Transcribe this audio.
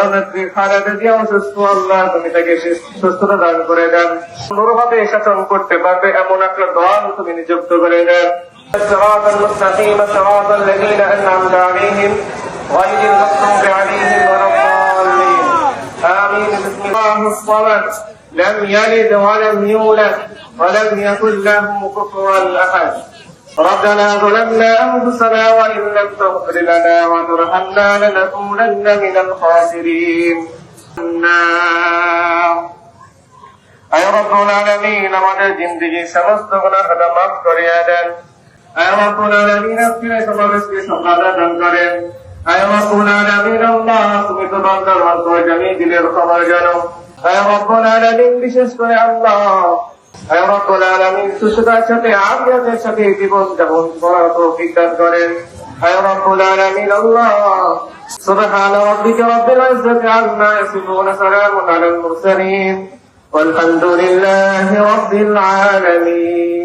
জননেত্রী খালেদা জিয়া অসুস্থ আল্লাহ তুমি তাকে সুস্থতা দান করে দেন সুন্দরভাবে শাসন করতে পারবে এমন একটা দল তুমি নিযুক্ত করে দেন الصراط المستقيم صراط الذين أنعمت عليهم غير المغضوب عليهم ولا الضالين آمين بسم الله الصمد لم يلد ولم يولد ولم يكن له كفوا أحد ربنا ظلمنا أنفسنا وإن لم تغفر لنا وترحمنا لنكونن من الخاسرين النار أي رب العالمين আমাদের জিন্দগি সমস্ত গুনাহটা মাফ করিয়া দেন أي رب العالمين আজকে সমাবেশকে সফলতা দান করেন أي رب العالمين আল্লাহ তুমি তো বান্দার মাধ্যমে জানি দিলের খবর জানো أي رب العالمين বিশেষ করে আল্লাহ أي رب العالمين সুস্থতার সাথে আফিয়াতের সাথে জীবন যাপন করার তৌফিক দান করেন أي رب العالمين الله سبحان ربك رب العزة عما يصفون سلام على المرسلين والحمد لله رب العالمين